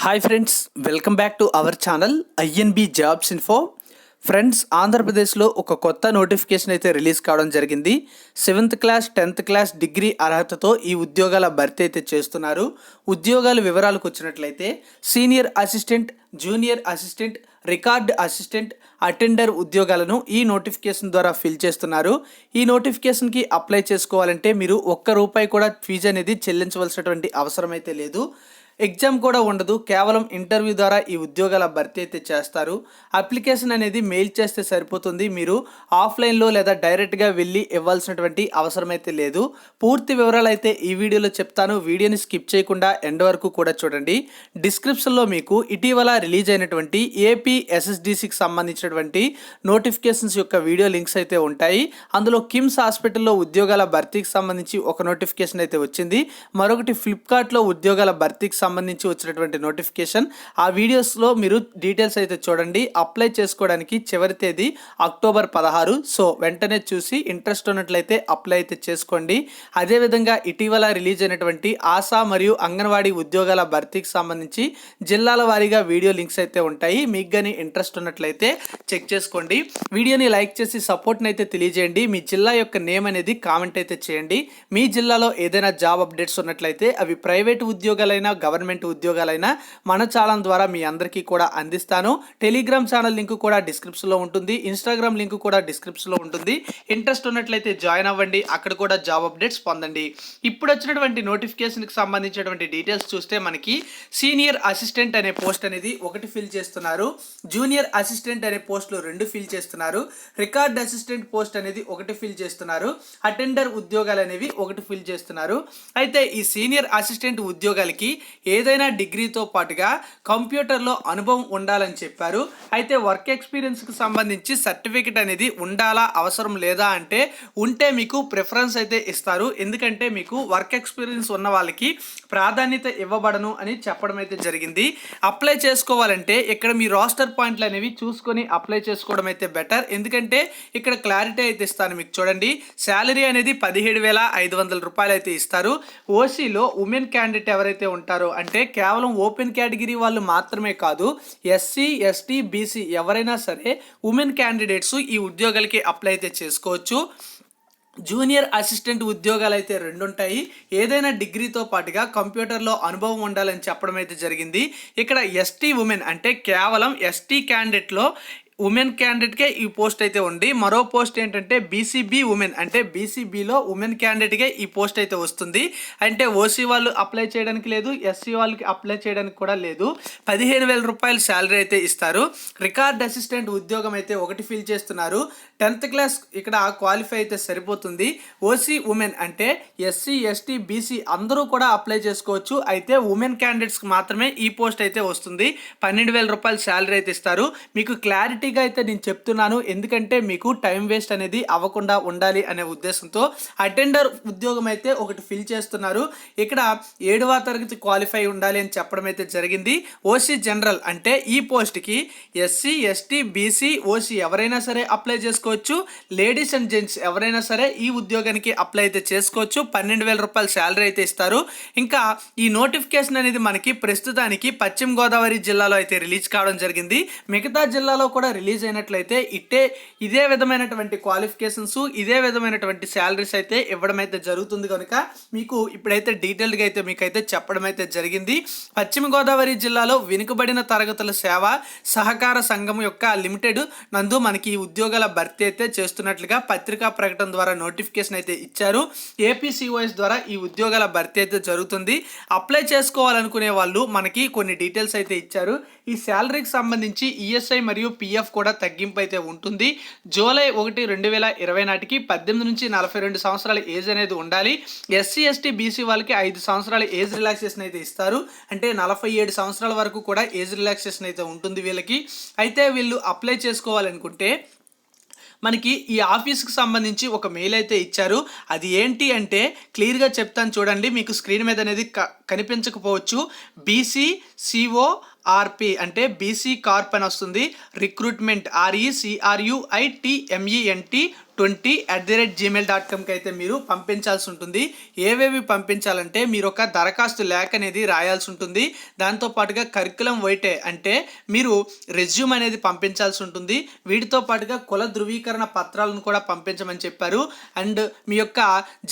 Hi friends welcome back to our channel INB jobs info friends ఆంధ్రప్రదేశ్లో ఒక కొత్త notification అయితే రిలీజ్ కావడం జరిగింది seventh class tenth class degree అర్హతతో ఈ ఉద్యోగాల భర్తీ అయితే చేస్తున్నారు ఉద్యోగాల వివరాలకు వచ్చినట్లయితే senior assistant junior assistant record assistant attender ఉద్యోగాలను ఈ నోటిఫికేషన్ ద్వారా ఫిల్ చేస్తున్నారు ఈ నోటిఫికేషన్కి అప్లై చేసుకోవాలంటే మీరు ఒక్క రూపాయి కూడా ఫీజు అనేది చెల్లించవలసినటువంటి అవసరం అయితే లేదు ఎగ్జామ్ కూడా ఉండదు. కేవలం ఇంటర్వ్యూ ద్వారా ఈ ఉద్యోగాల భర్తీ అయితే చేస్తారు. అప్లికేషన్ అనేది మెయిల్ చేస్తే సరిపోతుంది. మీరు ఆఫ్లైన్లో లేదా డైరెక్ట్గా వెళ్ళి ఇవ్వాల్సినటువంటి అవసరం అయితే లేదు. పూర్తి వివరాలు అయితే ఈ వీడియోలో చెప్తాను. వీడియోని స్కిప్ చేయకుండా ఎండ్ వరకు కూడా చూడండి. డిస్క్రిప్షన్లో మీకు ఇటీవల రిలీజ్ అయినటువంటి ఏపీ ఎస్ఎస్డిసికి సంబంధించినటువంటి నోటిఫికేషన్స్ యొక్క వీడియో లింక్స్ అయితే ఉంటాయి. అందులో కిమ్స్ హాస్పిటల్లో ఉద్యోగాల భర్తీకి సంబంధించి ఒక నోటిఫికేషన్ అయితే వచ్చింది. మరొకటి ఫ్లిప్కార్ట్లో ఉద్యోగాల భర్తీకి సంబంధించి వచ్చినటువంటి నోటిఫికేషన్. ఆ వీడియోస్లో మీరు డీటెయిల్స్ అయితే చూడండి. అప్లై చేసుకోవడానికి చివరి తేదీ అక్టోబర్ పదహారు. సో వెంటనే చూసి ఇంట్రెస్ట్ ఉన్నట్లయితే అప్లై అయితే చేసుకోండి. అదేవిధంగా ఇటీవల రిలీజ్ అయినటువంటి ఆశా మరియు అంగన్వాడీ ఉద్యోగాల భర్తీకి సంబంధించి జిల్లాల వారీగా వీడియో లింక్స్ అయితే ఉంటాయి. మీకు కానీ ఇంట్రెస్ట్ ఉన్నట్లయితే చెక్ చేసుకోండి. వీడియోని లైక్ చేసి సపోర్ట్ని అయితే తెలియజేయండి. మీ జిల్లా యొక్క నేమ్ అనేది కామెంట్ అయితే చేయండి. మీ జిల్లాలో ఏదైనా జాబ్ అప్డేట్స్ ఉన్నట్లయితే అవి ప్రైవేట్ ఉద్యోగాలైనా గవర్నమెంట్ ఉద్యోగాలైనా మన ఛానల్ ద్వారా మీ అందరికీ కూడా అందిస్తాను. టెలిగ్రామ్ ఛానల్ లింక్ కూడా డిస్క్రిప్షన్లో ఉంటుంది. ఇన్స్టాగ్రామ్ లింక్ కూడా డిస్క్రిప్షన్లో ఉంటుంది. ఇంట్రెస్ట్ ఉన్నట్లయితే జాయిన్ అవ్వండి. అక్కడ కూడా జాబ్ అప్డేట్స్ పొందండి. ఇప్పుడు వచ్చినటువంటి నోటిఫికేషన్కి సంబంధించినటువంటి డీటెయిల్స్ చూస్తే మనకి సీనియర్ అసిస్టెంట్ అనే పోస్ట్ అనేది ఒకటి ఫిల్ చేస్తున్నారు. జూనియర్ అసిస్టెంట్ అనే పోస్ట్లో రెండు ఫిల్ చేస్తున్నారు. రికార్డ్ అసిస్టెంట్ పోస్ట్ అనేది ఒకటి ఫిల్ చేస్తున్నారు. అటెండర్ ఉద్యోగాలు అనేవి ఒకటి ఫిల్ చేస్తున్నారు. అయితే ఈ సీనియర్ అసిస్టెంట్ ఉద్యోగాలకి ఏదైనా డిగ్రీతో పాటుగా కంప్యూటర్లో అనుభవం ఉండాలని చెప్పారు. అయితే వర్క్ ఎక్స్పీరియన్స్కి సంబంధించి సర్టిఫికెట్ అనేది ఉండాలా అవసరం లేదా అంటే ఉంటే మీకు ప్రిఫరెన్స్ అయితే ఇస్తారు. ఎందుకంటే మీకు వర్క్ ఎక్స్పీరియన్స్ ఉన్న వాళ్ళకి ప్రాధాన్యత ఇవ్వబడను అని చెప్పడం అయితే జరిగింది. అప్లై చేసుకోవాలంటే ఇక్కడ మీ రాస్టర్ పాయింట్లు అనేవి చూసుకొని అప్లై చేసుకోవడం అయితే బెటర్. ఎందుకంటే ఇక్కడ క్లారిటీ అయితే ఇస్తాను మీకు చూడండి. శాలరీ అనేది పదిహేడు వేల ఐదు వందల రూపాయలు అయితే ఇస్తారు. ఓసీలో ఉమెన్ క్యాండిడేట్ ఎవరైతే ఉంటారో అంటే కేవలం ఓపెన్ కేటగిరీ వాళ్ళు మాత్రమే కాదు ఎస్సీ ఎస్టీ బీసీ ఎవరైనా సరే ఉమెన్ క్యాండిడేట్స్ ఈ ఉద్యోగాలకి అప్లై అయితే చేసుకోవచ్చు. జూనియర్ అసిస్టెంట్ ఉద్యోగాలు అయితే రెండు ఉంటాయి ఏదైనా డిగ్రీతో పాటుగా కంప్యూటర్లో అనుభవం ఉండాలని చెప్పడం అయితే జరిగింది. ఇక్కడ ఎస్టీ ఉమెన్ అంటే కేవలం ఎస్టీ క్యాండిడేట్లో ఉమెన్ క్యాండిడేట్కే ఈ పోస్ట్ అయితే ఉంది. మరో పోస్ట్ ఏంటంటే బీసీబీ ఉమెన్. అంటే బీసీబీలో ఉమెన్ క్యాండిడేట్కే ఈ పోస్ట్ అయితే వస్తుంది. అంటే ఓసీ వాళ్ళు అప్లై చేయడానికి లేదు ఎస్సీ వాళ్ళకి అప్లై చేయడానికి కూడా లేదు. పదిహేను వేల రూపాయలు శాలరీ అయితే ఇస్తారు. రికార్డ్ అసిస్టెంట్ ఉద్యోగం అయితే ఒకటి ఫిల్ చేస్తున్నారు. టెన్త్ క్లాస్ ఇక్కడ క్వాలిఫై అయితే సరిపోతుంది. ఓసీ ఉమెన్ అంటే ఎస్సీ ఎస్టీ బీసీ అందరూ కూడా అప్లై చేసుకోవచ్చు. అయితే ఉమెన్ క్యాండిడేట్స్కి మాత్రమే ఈ పోస్ట్ అయితే వస్తుంది. పన్నెండు వేల రూపాయలు శాలరీ అయితే ఇస్తారు. మీకు క్లారిటీగా అయితే నేను చెప్తున్నాను. ఎందుకంటే మీకు టైం వేస్ట్ అనేది అవ్వకుండా ఉండాలి అనే ఉద్దేశంతో అటెండర్ ఉద్యోగం అయితే ఒకటి ఫిల్ చేస్తున్నారు. ఇక్కడ ఏడవ తరగతి క్వాలిఫై ఉండాలి అని చెప్పడం అయితే జరిగింది. ఓసీ జనరల్ అంటే ఈ పోస్ట్కి ఎస్సీ ఎస్టీ బీసీ ఓసీ ఎవరైనా సరే అప్లై చేసుకో చేసుకోవచ్చు. లేడీస్ అండ్ జెంట్స్ ఎవరైనా సరే ఈ ఉద్యోగానికి అప్లై అయితే చేసుకోవచ్చు. పన్నెండు వేల రూపాయల శాలరీ అయితే ఇస్తారు. ఇంకా ఈ నోటిఫికేషన్ అనేది మనకి ప్రస్తుతానికి పశ్చిమ గోదావరి జిల్లాలో అయితే రిలీజ్ కావడం జరిగింది. మిగతా జిల్లాలో కూడా రిలీజ్ అయినట్లయితే ఇట్టే ఇదే విధమైనటువంటి క్వాలిఫికేషన్స్ ఇదే విధమైనటువంటి శాలరీస్ అయితే ఇవ్వడం అయితే జరుగుతుంది కనుక మీకు ఇప్పుడైతే డీటెయిల్డ్గా అయితే మీకు అయితే చెప్పడం అయితే జరిగింది. పశ్చిమ గోదావరి జిల్లాలో వెనుకబడిన తరగతుల సేవ సహకార సంఘం యొక్క లిమిటెడ్ నందు మనకి ఈ ఉద్యోగాల భర్తీ అయితే చేస్తున్నట్లుగా పత్రికా ప్రకటన ద్వారా నోటిఫికేషన్ అయితే ఇచ్చారు. ఏపీసీఓఎస్ ద్వారా ఈ ఉద్యోగాల భర్తీ అయితే జరుగుతుంది. అప్లై చేసుకోవాలనుకునే వాళ్ళు మనకి కొన్ని డీటెయిల్స్ అయితే ఇచ్చారు. ఈ శాలరీకి సంబంధించి ఈఎస్ఐ మరియు పిఎఫ్ కూడా తగ్గింపు అయితే ఉంటుంది. జూలై ఒకటి రెండు వేల ఇరవై నాటికి పద్దెనిమిది నుంచి నలభై రెండు సంవత్సరాల ఏజ్ అనేది ఉండాలి. ఎస్సీ ఎస్టీ బీసీ వాళ్ళకి ఐదు సంవత్సరాల ఏజ్ రిలాక్సేషన్ అయితే ఇస్తారు. అంటే నలభై ఏడు సంవత్సరాల వరకు కూడా ఏజ్ రిలాక్సేషన్ అయితే ఉంటుంది వీళ్ళకి. అయితే వీళ్ళు అప్లై చేసుకోవాలనుకుంటే మనకి ఈ ఆఫీస్కి సంబంధించి ఒక మెయిల్ అయితే ఇచ్చారు. అది ఏంటి అంటే క్లియర్గా చెప్తాను చూడండి. మీకు స్క్రీన్ మీద అనేది క కనిపించకపోవచ్చు. బీసీ సిఓ ఆర్పి అంటే బీసీ కార్ప్ అని వస్తుంది. Recruitment RE CRUITMENT twenty at the rate Gmail dot కామ్కి అయితే మీరు పంపించాల్సి ఉంటుంది. ఏవేవి పంపించాలంటే మీరు ఒక దరఖాస్తు లేఖ అనేది రాయాల్సి ఉంటుంది. దాంతో పాటుగా కరికులం వైటే అంటే మీరు రెజ్యూమ్ అనేది పంపించాల్సి ఉంటుంది. వీటితో పాటుగా కుల ధృవీకరణ పత్రాలను కూడా పంపించమని చెప్పారు. అండ్ మీ యొక్క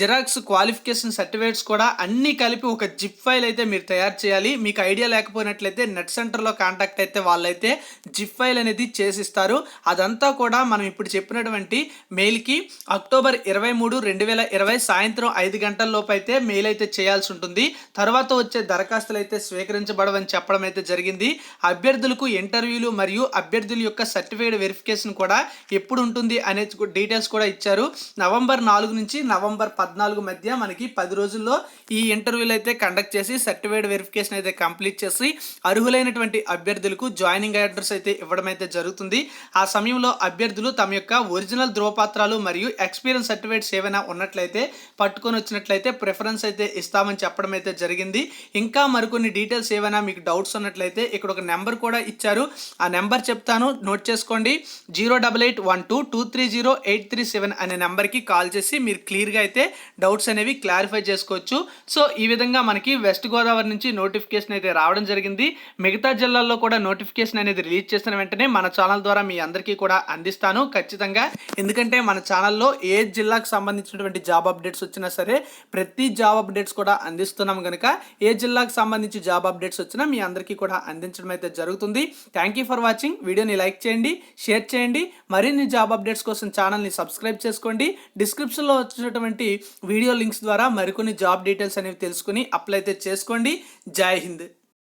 జిరాక్స్ క్వాలిఫికేషన్ సర్టిఫికేట్స్ కూడా అన్నీ కలిపి ఒక జిప్ ఫైల్ అయితే మీరు తయారు చేయాలి. మీకు ఐడియా లేకపోయినట్లయితే నెట్ సెంటర్లో కాంటాక్ట్ అయితే వాళ్ళైతే జిప్ ఫైల్ అనేది చేసిస్తారు. అదంతా కూడా మనం ఇప్పుడు చెప్పినటువంటి మెయిల్ మెయిల్కి అక్టోబర్ ఇరవై మూడు రెండు వేల ఇరవై సాయంత్రం ఐదు గంటల లోపు అయితే మెయిల్ అయితే చేయాల్సి ఉంటుంది. తర్వాత వచ్చే దరఖాస్తులు అయితే స్వీకరించబడవని చెప్పడం అయితే జరిగింది. అభ్యర్థులకు ఇంటర్వ్యూలు మరియు అభ్యర్థుల యొక్క సర్టిఫికేట్ వెరిఫికేషన్ కూడా ఎప్పుడు ఉంటుంది అనే డీటెయిల్స్ కూడా ఇచ్చారు. నవంబర్ నాలుగు నుంచి నవంబర్ పద్నాలుగు మధ్య మనకి పది రోజుల్లో ఈ ఇంటర్వ్యూలు అయితే కండక్ట్ చేసి సర్టిఫికేట్ వెరిఫికేషన్ అయితే కంప్లీట్ చేసి అర్హులైనటువంటి అభ్యర్థులకు జాయినింగ్ అడ్రస్ అయితే ఇవ్వడం అయితే జరుగుతుంది. ఆ సమయంలో అభ్యర్థులు తమ యొక్క ఒరిజినల్ ధ్రువపత్రాలు మరియు ఎక్స్పీరియన్స్ సర్టిఫికేట్స్ ఏమైనా ఉన్నట్లయితే పట్టుకొని వచ్చినట్లయితే ప్రిఫరెన్స్ అయితే ఇస్తామని చెప్పడం అయితే జరిగింది. ఇంకా మరికొన్ని డీటెయిల్స్ ఏమైనా మీకు డౌట్స్ ఉన్నట్లయితే ఇక్కడ ఒక నెంబర్ కూడా ఇచ్చారు. ఆ నెంబర్ చెప్తాను. నోట్ చేసుకోండి. Zero double eight one two two three zero eight three seven అనే నెంబర్కి కాల్ చేసి మీరు క్లియర్గా అయితే డౌట్స్ అనేవి క్లారిఫై చేసుకోవచ్చు. సో ఈ విధంగా మనకి వెస్ట్ గోదావరి నుంచి నోటిఫికేషన్ అయితే రావడం జరిగింది. మిగతా జిల్లాల్లో కూడా నోటిఫికేషన్ అనేది రిలీజ్ చేసిన వెంటనే మన ఛానల్ ద్వారా మీ అందరికీ కూడా అందిస్తాను. ఖచ్చితంగా. ఎందుకంటే మన మన ఛానల్లో ఏ జిల్లాకు సంబంధించినటువంటి జాబ్ అప్డేట్స్ వచ్చినా సరే ప్రతి జాబ్ అప్డేట్స్ కూడా అందిస్తున్నాం కనుక ఏ జిల్లాకు సంబంధించి జాబ్ అప్డేట్స్ వచ్చినా మీ అందరికీ కూడా అందించడం అయితే జరుగుతుంది. థ్యాంక్ యూ ఫర్ వాచింగ్ వీడియోని లైక్ చేయండి షేర్ చేయండి. మరిన్ని జాబ్ అప్డేట్స్ కోసం ఛానల్ని సబ్స్క్రైబ్ చేసుకోండి. డిస్క్రిప్షన్లో వచ్చినటువంటి వీడియో లింక్స్ ద్వారా మరికొన్ని జాబ్ డీటెయిల్స్ అనేవి తెలుసుకుని అప్లై అయితే చేసుకోండి. జై హింద్.